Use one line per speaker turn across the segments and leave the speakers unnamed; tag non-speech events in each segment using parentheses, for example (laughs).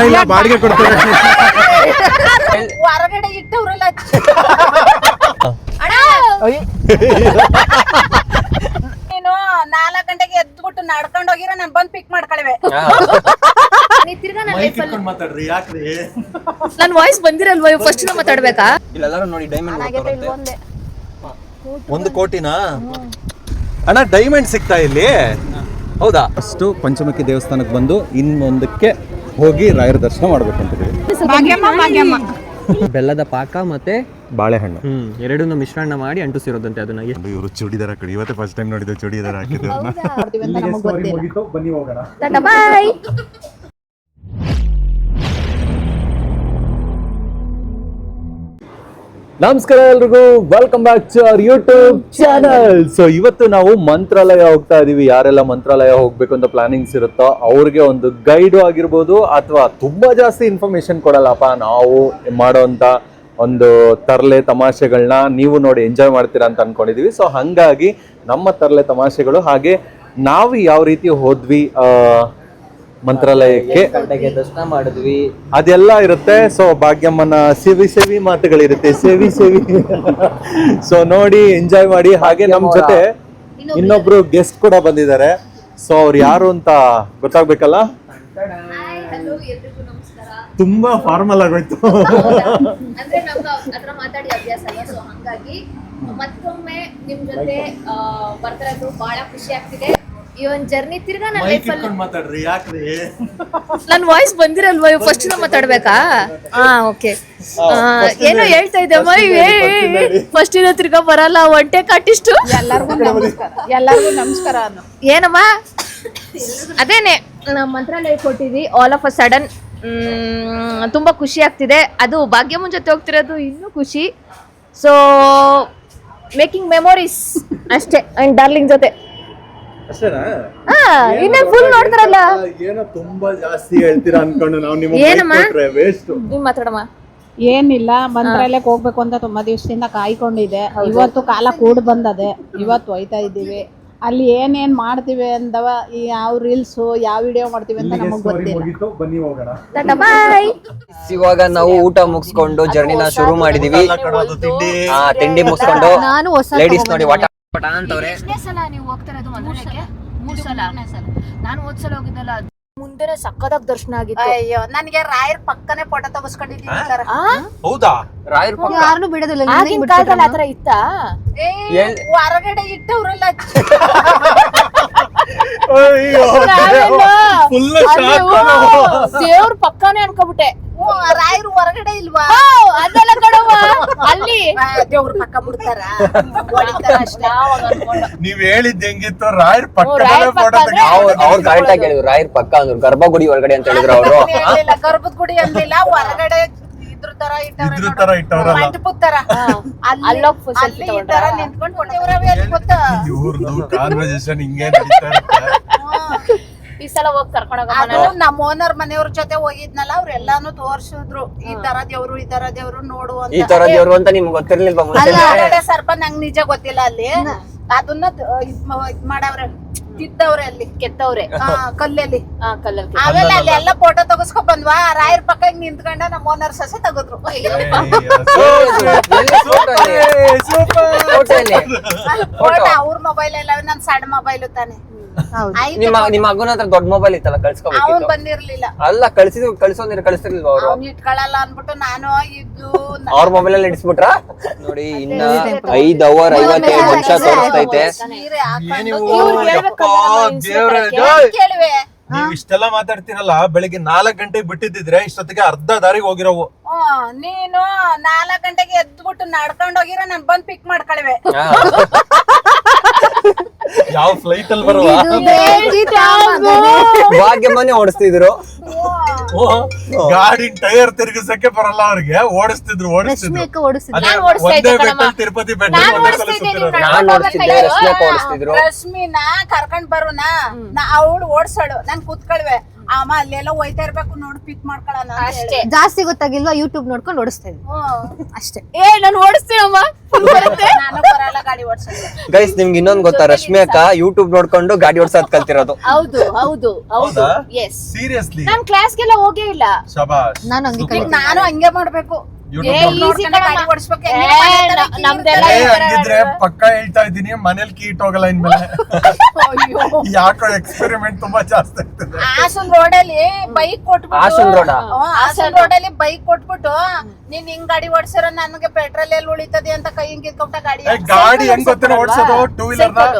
ಇಲ್ಲ ಇಲ್ಲ ಬಾಡಿಗೆ ಕೊಡ್ತಾರೆ. (laughs)
ಹೊರಗಡೆ ಇಟ್ಟವ್ರಲ್ಲ. ನೀನು ನಾಲ್ಕು ಗಂಟೆಗೆ ಎದ್ಬಿಟ್ಟು ನಡ್ಕೊಂಡು ಹೋಗಿರ ನಾನು ಬಂದು ಪಿಕ್ ಮಾಡ್ಕೊಳ್ವೆ. (laughs)
ನೀ ತಿರ್ಗಾ ನನ್ನ ಲೈಫಲ್ಲಿ
ಮಾತಾಡ್ರಿ ಯಾಕ್ರಿ?
ನನ್ನ ವಾಯ್ಸ್ ಬಂದಿರಲ್ವಾ ಫಸ್ಟ್ ಮಾತಾಡ್ಬೇಕಾ?
ಇಲ್ಲೆಲ್ಲರೂ ನೋಡಿ ಡೈಮಂಡ್
ಒಂದು ಕೋಟಿನಾ? ಅಣ್ಣ ಡೈಮಂಡ್ ಸಿಗ್ತಾ ಇಲ್ಲಿ? ಹೌದಾ? ಅಷ್ಟು ಪಂಚಮುಖಿ ದೇವಸ್ಥಾನಕ್ಕೆ ಬಂದು ಇನ್ನೊಂದಕ್ಕೆ ಹೋಗಿ ರಾಯರ ದರ್ಶನ ಮಾಡ್ಬೇಕು ಅಂತ
ಬೆಲ್ಲದ ಪಾಕ ಮತ್ತೆ
ಬಾಳೆಹಣ್ಣು.
ಹ್ಮ್ ಎರಡನ್ನ ಮಿಶ್ರಣ ಮಾಡಿ ಅಂಟಿಸಿರೋದಂತೆ ಅದನ್ನ. ಎಷ್ಟು
ಇವರು ಚೂಡಿದಾರ ಕಡೆ ಇವತ್ತೇ ಫಸ್ಟ್ ಟೈಮ್ ನೋಡಿದ್ರೆ ಚೂಡಿದಾರ ಹಾಕಿದ್ರು ಬನ್ನಿ ಹೋಗೋಣ. ನಮಸ್ಕಾರ ಎಲ್ರಿಗೂ. Welcome back to our YouTube channel so ಇವತ್ತು ನಾವು ಮಂತ್ರಾಲಯ ಹೋಗ್ತಾ ಇದೀವಿ. ಯಾರೆಲ್ಲ ಮಂತ್ರಾಲಯ ಹೋಗ್ಬೇಕು ಅಂತ ಪ್ಲಾನಿಂಗ್ಸ್ ಇರುತ್ತೋ ಅವ್ರಿಗೆ ಒಂದು ಗೈಡು ಆಗಿರ್ಬೋದು ಅಥವಾ ತುಂಬಾ ಜಾಸ್ತಿ ಇನ್ಫಾರ್ಮೇಶನ್ ಕೊಡಲ್ಲಪ್ಪ. ನಾವು ಮಾಡೋವಂಥ ಒಂದು ತರಲೆ ತಮಾಷೆಗಳನ್ನ ನೀವು ನೋಡಿ ಎಂಜಾಯ್ ಮಾಡ್ತೀರಾ ಅಂತ ಅನ್ಕೊಂಡಿದೀವಿ. ಸೊ ಹಂಗಾಗಿ ನಮ್ಮ ತರಲೆ ತಮಾಷೆಗಳು ಹಾಗೆ ನಾವು ಯಾವ ರೀತಿ ಹೋದ್ವಿ ಮಂತ್ರಾಲಯಕ್ಕೆ.
ದರ್ಶನ ಮಾಡಿದ್ವಿ.
ಅದೆಲ್ಲ ಇರುತ್ತೆ. ಸೊ ಭಾಗ್ಯಮ್ಮನ ಸೇವಿ ಸೇವಿ ಮಾತುಗಳಿರುತ್ತೆ. ಸೇವಿ ಸೇವಿ. (laughs) ಸೊ ನೋಡಿ ಎಂಜಾಯ್ ಮಾಡಿ. ಹಾಗೆ ನಮ್ ಜೊತೆ ಇನ್ನೊಬ್ರು ಗೆಸ್ಟ್ ಕೂಡ ಬಂದಿದ್ದಾರೆ. ಸೊ ಅವ್ರು ಯಾರು ಅಂತ ಗೊತ್ತಾಗ್ಬೇಕಲ್ಲ?
ಹಲೋ ಎಲ್ರಿಗೂ ನಮಸ್ಕಾರ
ತುಂಬಾ ಫಾರ್ಮಲ್ ಆಗೋಯ್ತು. (laughs)
ಅಂದ್ರೆ ನಮ್ಗೆ ಅದ್ರ ಮಾತಾಡಿ ಅಭ್ಯಾಸ ಅಲ್ಲ ಸೊ ಹಂಗಾಗಿ ಮತ್ತೊಮ್ಮೆ ನಿಮ್ ಜೊತೆ ಬರ್ತಾ ಇರೋದು. ಬಹಳ ಖುಷಿ ಆಗ್ತಿದೆ. ಈ ಒಂದ್ ಜರ್ನಿ ತಿರ್ಗಾ ನನ್ನ ಲೈಫಲ್ಲಿ
ಮಾತಾಡ್ರಿ ಯಾಕ್ರಿ?
ನನ್ನ ವಾಯ್ಸ್ ಬಂದಿರಲ್ವಾ? ಫಸ್ಟ್ ಮಾತಾಡ್ಬೇಕಾ? ಹಾ ಓಕೆ ಏನೋ ಹೇಳ್ತಾ ಇದ್ದೆ ಅಮ್ಮ ಫಸ್ಟ್ ಇರೋ ತಿರ್ಗಾ ಬರಲ್ಲ ಒಂಟೆ ಕಟ್ಟಿಷ್ಟು
ಎಲ್ಲರಿಗೂ ನಮಸ್ಕಾರ ಎಲ್ಲರಿಗೂ ನಮಸ್ಕಾರ ಅನ್ನು.
ಏನಮ್ಮ? ಅದೇನೆ. ನಮ್ಮ ಮಂತ್ರಾಲಯ ಕೊಟ್ಟಿದ್ವಿ ಆಲ್ ಆಫ್ ಅ ಸಡನ್ ತುಂಬಾ ಖುಷಿ ಆಗ್ತಿದೆ. ಅದು ಭಾಗ್ಯಮ್ಮನ ಜೊತೆ ಹೋಗ್ತಿರೋದು ಇನ್ನೂ ಖುಷಿ. ಸೊ ಮೇಕಿಂಗ್ ಮೆಮೊರೀಸ್ ಅಷ್ಟೇ. ಅಂಡ್ ಡಾರ್ಲಿಂಗ್ ಜೊತೆ. ಇನ್ನೇ ಫುಲ್ ನೋಡ್ತಾರಲ್ಲ.
ಏನೋ ತುಂಬಾ ಜಾಸ್ತಿ ಹೇಳ್ತೀರಾ ಅನ್ಕೊಂಡು ನಾವು
ಏನಮ್ಮ?
ನಿಮ್ಮ ವೇಸ್ಟ್
ನೀವ್ ಮಾತಾಡಮ್ಮ.
ಏನಿಲ್ಲ ಮಂತ್ರಾಲಯಕ್ಕೆ ಹೋಗ್ಬೇಕು ಅಂತ ತುಂಬಾ ದಿವಸದಿಂದ ಕಾಯ್ಕೊಂಡಿದೆ ಇವತ್ತು ಕಾಲ ಕೂಡ್ ಬಂದದೆ. ಇವತ್ತು ಹೋಯ್ತಾ ಇದ್ದೀವಿ. ಅಲ್ಲಿ ಏನೇನ್ ಮಾಡ್ತೀವಿ ಅಂದವ ಈ ಯಾವ ರೀಲ್ಸ್ ಯಾವ ವಿಡಿಯೋ ಮಾಡ್ತೀವಿ ಅಂತ ನಮಗ್ ಗೊತ್ತಿಲ್ಲ.
ಬನ್ನಿ ಹೋಗೋಣ.
ಟಾಟಾ ಬಾಯ್.
ಇವಾಗ ನಾವು ಊಟ ಮುಗಿಸ್ಕೊಂಡು ಜರ್ನಿನ ಶುರು ಮಾಡಿದೀವಿ.
ತಿಂಡಿ
ಹಾ ತಿಂಡಿ ಮುಗಿಸ್ಕೊಂಡು
ನಾನು ಹೊಸ
ಲೇಡೀಸ್ ನೋಡಿ ವಾಟ ವಾಟ ಅಂತವ್ರೆ.
ಎಷ್ಟನೇ ಸಲ ನೀವು ಹೋಗ್ತಾ ಇರೋದು ಮಂತ್ರಾಲಯಕ್ಕೆ ಮೂರ್ ಸಲ. ನಾನು ಹೋದ್ ಸಲ ಹೋಗಿದ್ದಲ್ಲ ಮುಂದೆನೆ ಸಕ್ಕದಾಗ ದರ್ಶನ ಆಗಿತ್ತು.
ಅಯ್ಯೋ ನನಗೆ ರಾಯರ್ ಪಕ್ಕನೆ ಫೋಟೋ ತಗಸ್ಕೊಂಡಿದ್ದೀನಿ ಸರ್.
ಹೌದಾ?
ರಾಯರ್ ಪಕ್ಕ?
ಯಾರನ್ನು ಬಿಡೋದಿಲ್ಲ
ಆಗಿನ ಕಾಲದಲ್ಲಿ ಆತರ ಇತ್ತಾ?
ಏ
ಹೊರಗಡೆ ಇಟ್ಟವ್ರಲ್ಲ. (laughs)
ದೇವ್ರ ಪಕ್ಕಾನೇ ಅನ್ಕೋಬಿಟ್ಟೆ.
ರಾಯರು ಹೊರಗಡೆ ಇಲ್ವಾ?
ಅದೆಲ್ಲ ಕಡವ ಅಲ್ಲಿ
ದೇವ್ರ ಪಕ್ಕ ಬಿಡ್ತಾರ
ನೀವ್ ಹೇಳಿದ್ ಹೆಂಗಿತ್ತು ರಾಯರ್
ಪಕ್ಕ ಅಂದ್ರೆ
ಅವ್ರು ಅವ್ರು ಕರೆಕ್ಟ್ ಆಗಿ ಹೇಳಿದ್ರು ರಾಯರ್ ಪಕ್ಕ ಅಂದ್ರು ಗರ್ಭಗುಡಿ ಹೊರಗಡೆ ಅಂತ ಹೇಳಿದ್ರು ಅವರು.
ಇಲ್ಲ ಗರ್ಭದ ಗುಡಿ ಅಂದಿಲ್ಲ ಹೊರಗಡೆ ಇದ್ರ ತರ
ಇದ್ರ. ತರ ಇಟ್ಟವ್ರಲ್ಲ.
ಮಂಟಪದ ತರ.
ಅಲ್ಲೋಗ್ full
ಅಲ್ಲಿ ಈ ತರ ನಿಂತ್ಕೊಂಡು ಕೊಟ್ಟಿವ್ರವೆ ಅಲ್ಲಿ ಗೊತ್ತಾ?
ಇವ್ರದ್ದು ಕಾನ್ವರ್ಸೇಷನ್ ಹಿಂಗೆ ನಡೀತಾ ಇರುತ್ತೆ.
ಈ ಸಲ ಹೋಗಿ ಕರ್ಕೊಂಡು
ಹೋಗೋಣ ನಮ್ಮ ಓನರ್ ಮನೆಯವ್ರ ಜೊತೆ ಹೋಗಿದ್ನಲ್ಲ ಅವ್ರ ಎಲ್ಲಾನು ತೋರ್ಸಿದ್ರು. ಈ ತರ ದೇವ್ರು ಈ ತರ ದೇವ್ರು ನೋಡು
ಈ
ಅಂತ
ತರ ದೇವ್ರು ಅಂತ ನಿಮ್ಗೆ
ಗೊತ್ತಿರ್ಲಿಲ್ಲ ಸರ್ಪ ನಂಗ್ ನಿಜ ಗೊತ್ತಿಲ್ಲ ಅಲ್ಲಿ. ಅದನ್ನ ಇದ್ ಮಾಡವ್ರೆ. ತಿದ್ದವ್ರೆ ಅಲ್ಲಿ
ಕೆತ್ತವ್ರೆ.
ಆ, ಕಲ್ಲಲ್ಲಿ.
ಆ ಕಲ್ಲಲ್ಲಿ.
ಆಮೇಲೆ ಅಲ್ಲಿ ಎಲ್ಲ ಫೋಟೋ ತಗಸ್ಕೊ ಬಂದ್ವಾ? ರಾಯರ್ ಪಕ್ಕ ಹಿಂಗ್ ನಿಂತ್ಕೊಂಡ ನಮ್ಮ ಓನರ್ ಸೊಸೆ ತಗದ್ರು.
ಎಲ್ಲಿ?
ಫೋಟೋ ಅವ್ರ ಮೊಬೈಲ್ ಎಲ್ಲ ನನ್ ಸಣ್ಣ ಮೊಬೈಲ್ ತಾನೆ.
ನಿಮ್ಮ ನಿಮ್ಮ ಮಗನ ಹತ್ರ ದೊಡ್ಡ ಮೊಬೈಲ್ ಇತ್ತಲ್ಲ
ಅವನ್
ಕಳ್ಸ್ಕೊಬೇಕಿತ್ತು
ಬಂದಿರ್ಲಿಲ್ಲ.
ಅಲ್ಲ ಕಳ್ಸಿದ್ ಕಳ್ಸೋಂದಿರ ಕಳ್ಸಿರ್ಲಿಲ್ಲ ಅವರು?
ಅವ್ನ್ ಇಟ್ಕೊಳ್ಳಲ್ಲ ಅನ್ಬಿಟ್ಟು ನಾನು ಇದ್ದು
ಅವ್ರ ಮೊಬೈಲ್ ಅಲ್ಲಿ ಇಡಿಸ್ಬಿಟ್ರ? ನೋಡಿ ಇನ್ನ ಐದ್ ಅವರ್ ಐವತ್ತೈದು ನಿಮಿಷ ತೋರಿಸ್ತೈತೆ.
ಸೀರೆ ಹಾಕೊಂಡು. ಕೇಳುವೆ?
ನೀವ್ ಇಷ್ಟೆಲ್ಲ ಮಾತಾಡ್ತೀರಲ್ಲ ಬೆಳಿಗ್ಗೆ ನಾಲ್ಕ್ ಗಂಟೆಗೆ ಬಿಟ್ಟಿದ್ದಿದ್ರೆ ಇಷ್ಟೊತ್ತಿಗೆ ಅರ್ಧ ದಾರಿಗೆ ಹೋಗಿರೋವು.
ಹ್ಮ್, ನೀನು ನಾಲ್ಕ್ ಗಂಟೆಗೆ ಎದ್ಬಿಟ್ಟು ನಡ್ಕೊಂಡ್ ಹೋಗಿರ ನಾನ್ ಬಂದ್ ಪಿಕ್ ಮಾಡ್ಕೊಳ್ವೆ. (laughs)
ಯಾವ ಫ್ಲೈಟ್ ಅಲ್ಲಿ ಬರುವ?
ಭಾಗ್ಯಮ್ಮನೇ ಓಡಿಸ್ತಿದ್ರು.
ಗಾಡಿ ಟೈರ್ ತಿರುಗಿಸಕ್ಕೆ ಬರಲ್ಲ ಅವ್ರಿಗೆ. ಓಡಿಸ್ತಿದ್ರು ಓಡಿಸ್ತಿದ್ರು. ಒಂದೇ ಬೆಟ್ಟಲ್ಲಿ. ತಿರುಪತಿ ಬೆಟ್ಟ
ರಶ್ಮಿನ ಕರ್ಕೊಂಡ್ ಬರುನಾ ನಾ ಅವಳು ಓಡಿಸೋಳು. ನಾನ್ ಕೂತ್ಕೊಳ್ವೆ. ಅಮ್ಮ ಅಲ್ಲೆಲ್ಲ ಹೋಯ್ತಾ ಇರ್ಬೇಕು ನೋಡಿ ಪಿಕ್ ಮಾಡ್ಕೊಳ್ಳೋಣ
ಅಷ್ಟೇ.
ಜಾಸ್ತಿ ಗೊತ್ತಾಗಿಲ್ವಾ ಯೂಟ್ಯೂಬ್ ನೋಡ್ಕೊಂಡು ಓಡಿಸ್ತಾ ಇದ್ವಿ ಅಷ್ಟೇ.
ಏ ನಾನು ಓಡಿಸ್ತೀನಮ್ಮ.
ನಾನು ಬರಲ್ಲ ಗಾಡಿ ಓಡ್ಸಕ್ಕೆ
ಗೈಸ್ ನಿಮ್ಗೆ ಇನ್ನೊಂದು ಗೊತ್ತಾ ರಶ್ಮಿ ಅಕ್ಕ ಯೂಟ್ಯೂಬ್ ನೋಡ್ಕೊಂಡು ಗಾಡಿ ಓಡಿಸೋದ್ ಕಲ್ತಿರೋದು.
ಹೌದು ಹೌದು ಹೌದು. ಎಸ್
ಸೀರಿಯಸ್ಲಿ
ನಾನು ಕ್ಲಾಸ್ಗೆಲ್ಲ ಹೋಗೇ ಇಲ್ಲ.
ಶಬಾಷ್.
ನಾನು ಹಂಗೆ
ನಾನು ಹಂಗೆ ಮಾಡ್ಬೇಕು.
ಏ ಈಸಿ
ಗಾಡಿ ಓಡಿಸ್ಬೇಕು
ಏ, ನ- ನಮ್ದೆಲ್ಲ ಈ ತರ
ಹಂಗಿದ್ರೆ ಪಕ್ಕ ಹೇಳ್ತಾ ಇದ್ದೀನಿ ಮನೇಲಿ ಕೀಟ್ ಹೋಗಲ್ಲ ಇನ್ಮೇಲೆ. ಯಾಕೋ ಎಕ್ಸ್ಪೆರಿಮೆಂಟ್ ತುಂಬಾ ಜಾಸ್ತಿ
ಹಾಸನ್ ರೋಡಲ್ಲಿ ಬೈಕ್ ಕೊಟ್ಬಿಟ್ಟು
ಹಾಸನ್ ರೋಡ?
ಹಾಸನ್ ರೋಡಲ್ಲಿ ಬೈಕ್ ಕೊಟ್ಬಿಟ್ಟು ನೀನ್ ಹಿಂಗ್ ಗಾಡಿ ಓಡ್ಸಿರ ನನಗೆ ಪೆಟ್ರೋಲ್ ಎಲ್ಲಿ ಉಳಿತದೆ ಅಂತ ಕೈ ಹಿಂಗ್ ಇಟ್ಕೊಂಡ ಗಾಡಿ
ಗಾಡಿ ಹೆಂಗ್ ಗೊತ್ತಿನ ಓಡಿಸೋದು? Two
wheeler
cycle?